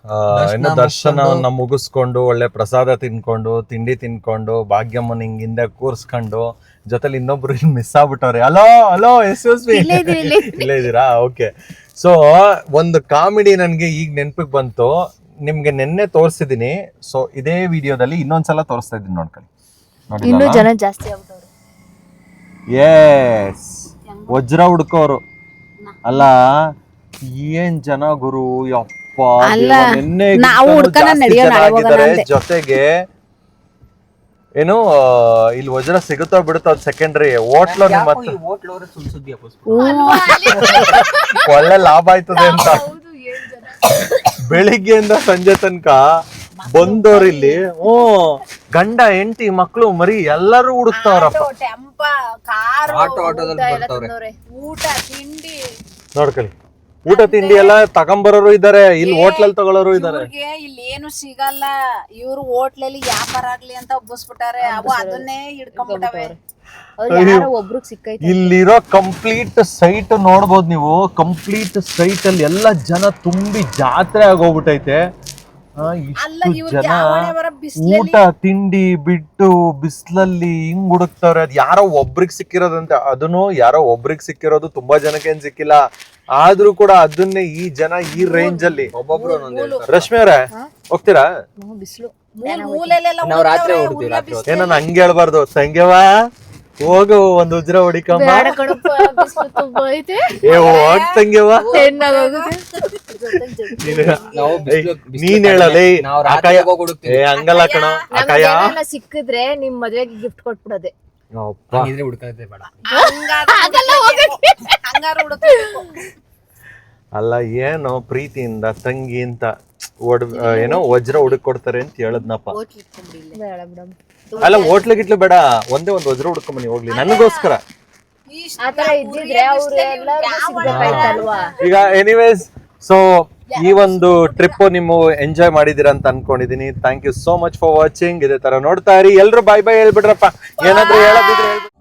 ಆ, ಏನು ದರ್ಶನವನ್ನ ಮುಗಿಸ್ಕೊಂಡು ಒಳ್ಳೆ ಪ್ರಸಾದ ತಿನ್ಕೊಂಡು ತಿಂಡಿ ತಿನ್ಕೊಂಡು ಭಾಗ್ಯಮ್ಮನ ಹಿಂಗ್ ಹಿಂದೆ ಕೂರ್ಸ್ಕೊಂಡು ಜೊತೆಲಿ ಇನ್ನೊಬ್ರು ಇಲ್ಲಿ ಮಿಸ್ ಆಗ್ಬಿಟ್ಟವ್ರೆ. ಅಲೋ ಅಲೋ ಎಸ್ ಮಿ ಇಲ್ಲೇ ಇದ್ದೀರಾ? ಓಕೆ ಸೊ ಒಂದು ಕಾಮಿಡಿ ನನಗೆ ಈಗ ನೆನಪಿಗೆ ಬಂತು. ನಿಮ್ಗೆ ನಿನ್ನೆ ತೋರಿಸಿದೀನಿ. ಸೊ ಇದೇ ವಿಡಿಯೋದಲ್ಲಿ ಇನ್ನೊಂದ್ಸಲ ತೋರಿಸ್ತಾ ಇದ್ದೀನಿ ನೋಡ್ಕೊಳ್ಳಿ
ಇನ್ನು ಜನ ಜಾಸ್ತಿ ಆಗ್ಬಿಟ್ಟವ್ರು.
ಎಸ್ ವಜ್ರ ಹುಡ್ಕೋರು. ಅಲ್ಲ ಏನ್ ಜನ ಗುರು ಯಪ್ಪ
ಅಲ್ಲ,
ದೇವ, ನೆನ್ನೆಗಿಂತನೂ
ನಾವು ಹುಡ್ಕನ
ಜಾಸ್ತಿ
ನಡೆಯೋ
ಜನ
ನಾಳೆ ಹೋಗೋಣ
ಆಗಿದ್ದಾರೆ.
ಅಂದೆ.
ಜೊತೆಗೆ. ಏನು ಆ, ಇಲ್ಲಿ ವಜ್ರ ಸಿಗುತ್ತೋ ಬಿಡುತ್ತೋ ಅದು ಸೆಕೆಂಡ್ರಿ ಹೋಟ್ಲ ಮತ್ತೆ ಒಳ್ಳೆ ಲಾಭ ಆಯ್ತದೆ ಅಂತ. ಬೆಳಿಗ್ಗೆಯಿಂದ ಸಂಜೆ ತನಕ ಬಂದವ್ರು ಇಲ್ಲಿ ಹ್ಞೂ ಗಂಡ ಹೆಂಡತಿ ಮಕ್ಕಳು ಮರಿ ಎಲ್ಲರೂ ಹುಡುಕ್ತಾವ್ರಪ್ಪ
ಟೆಂಪ ಕಾರು
ಆಟೋ ಆಟೋದಲ್ಲಿ ಬರ್ತಾವ್ರೆ.
ಊಟ ತಿಂಡಿ.
ನೋಡ್ಕೊಳ್ಳಿ. ಊಟ ತಿಂಡಿ ಎಲ್ಲ ತಗೊಂಬರೋರು ಇದಾರೆ ಇಲ್ಲಿ ಹೋಟ್ಲಲ್ಲಿ ತಗೊಳ್ಳೋರು ಇದಾರೆ.
ಇವ್ರಿಗೆ ಇಲ್ಲಿ ಏನು ಸಿಗಲ್ಲ. ಇವ್ರು ಹೋಟ್ಲಲ್ಲಿ ವ್ಯಾಪಾರ ಆಗ್ಲಿ ಅಂತ ಒಬ್ಬಿಸ್ಬಿಟ್ಟಾರೆ ಅವು ಅದನ್ನೇ ಹಿಡ್ಕೊಂಡ್ಬಿಟ್ಟವೆ
ಒಬ್ರಿಗೆ ಸಿಕ್ಕೈತೆ.
ಇಲ್ಲಿರೋ ಕಂಪ್ಲೀಟ್ ಸೈಟ್ ನೋಡ್ಬೋದು ನೀವು. ಕಂಪ್ಲೀಟ್ ಸೈಟ್ ಅಲ್ಲಿ ಎಲ್ಲ ಜನ ತುಂಬಿ ಜಾತ್ರೆ ಆಗೋಗ್ಬಿಟ್ಟೈತೆ
ಅಲ್ಲ ಇವ್ರಿಗೆ
ಜನ
ಯಾವನೇ ಬರೋ ಬಿಸ್ಲಲ್ಲಿ
ಊಟ ತಿಂಡಿ ಬಿಟ್ಟು ಬಿಸ್ಲಲ್ಲಿ ಹಿಂಗ್ ಹುಡುಕ್ತವ್ರೆ. ಅದ್ ಯಾರೋ ಒಬ್ರಿಗೆ ಸಿಕ್ಕಿರೋದಂತೆ. ಅದನ್ನು ಯಾರೋ ಒಬ್ರಿಗೆ ಸಿಕ್ಕಿರೋದು ತುಂಬಾ ಜನಕ್ಕೆ ಏನ್ ಸಿಕ್ಕಿಲ್ಲ. ಆದ್ರೂ ಕೂಡ ಅದನ್ನೇ ಈ ಜನ ಈ ರೇಂಜ್ ಅಲ್ಲಿ.
ಒಬ್ಬೊಬ್ರು ಒಂದೊಂದು ಹೇಳ್ತಾರೆ.
ರಶ್ಮಿ ಅವ್ರೆ ಹೋಗ್ತೀರಾ?
ಬಿಸಿಲು.
ಮೂಲ್ ಮೂಲೆಲೆಲ್ಲ
ನಾವು ರಾತ್ರಿ ರಾತ್ರಿ
ಬಿಸ್ಲು.
ಹಂಗೆ ಹೇಳ್ಬಾರ್ದು. ಹೋಗು ಒಂದು ಉಜ್ರ ಹೊಡಿಕಮ್ಮ
ಬೇಡ ಕಣಪ್ಪ ಬಿಸಿಲು ತುಂಬಾ ಐತೆ.
ಏ ಹೋಗ್. ತಂಗ್ಯವಾ
ಚೆನ್ನಾಗೋಗುತ್ತೆ
ನಾವು ಬಿಸ್ಲು-
ಏಯ್,
ಬಿಸ್ಲು
ನೀನ್ ಹೇಳಲೇ
ನಾವು ರಾತ್ರಿ
ಅಕಾಯ
ಹೋಗ್ ಹುಡುಕ್ತೀವಿ.
ಏ ಹಂಗಲ್ಲ ಕಣ ಅಕಾಯ
ನಮ್ಗೆ ಸಿಕ್ಕಿದ್ರೆ ನಿಮ್ ಮದ್ವೆಗೆ ಗಿಫ್ಟ್ ಕೊಟ್ಬಿಡದೆ.
ಅಪ್ಪ.
ಹಂಗಿದ್ರೆ ಹುಡ್ಕತ್ತೆ ಬೇಡ.
ಹಂಗಾರು ಹುಡುಕ್ಬೇಕು.
ಅಲ್ಲ ಏನೋ ಪ್ರೀತಿಯಿಂದ ತಂಗಿ ಅಂತ ಒಡ್ ಏನೋ ವಜ್ರ ಹುಡುಕ್ ಕೊಡ್ತಾರೆ ಅಂತ ಹೇಳದ್ನಪ್ಪ.
ಬೇಡ ಬಿಡಮ್ಮ.
ಅಲ್ಲ ಹೋಟ್ಲು ಗಿಟ್ಲು ಬೇಡ. ಒಂದೇ ಒಂದು ವಜ್ರ ಹುಡ್ಕೊಂಬನಿ ಹೋಗ್ಲಿ. ನನಗೋಸ್ಕರ.
ಆತರ ಇದ್ದಿದ್ರೆ
ಈಗ ಎನಿವೇಸ್ ಸೊ ಈ ಒಂದು ಟ್ರಿಪ್ ನೀವು ಎಂಜಾಯ್ ಮಾಡಿದೀರ ಅಂತ ಅನ್ಕೊಂಡಿದೀನಿ. Thank you so much for watching ಇದೇ ತರ ನೋಡ್ತಾ ಇರಿ. ಎಲ್ರು ಬಾಯ್ ಬಾಯ್ ಹೇಳ್ಬಿಡ್ರಪ್ಪ. ಏನಾದ್ರೂ ಹೇಳೋದಿದ್ರೆ ಹೇಳ್ಬಿಡಿ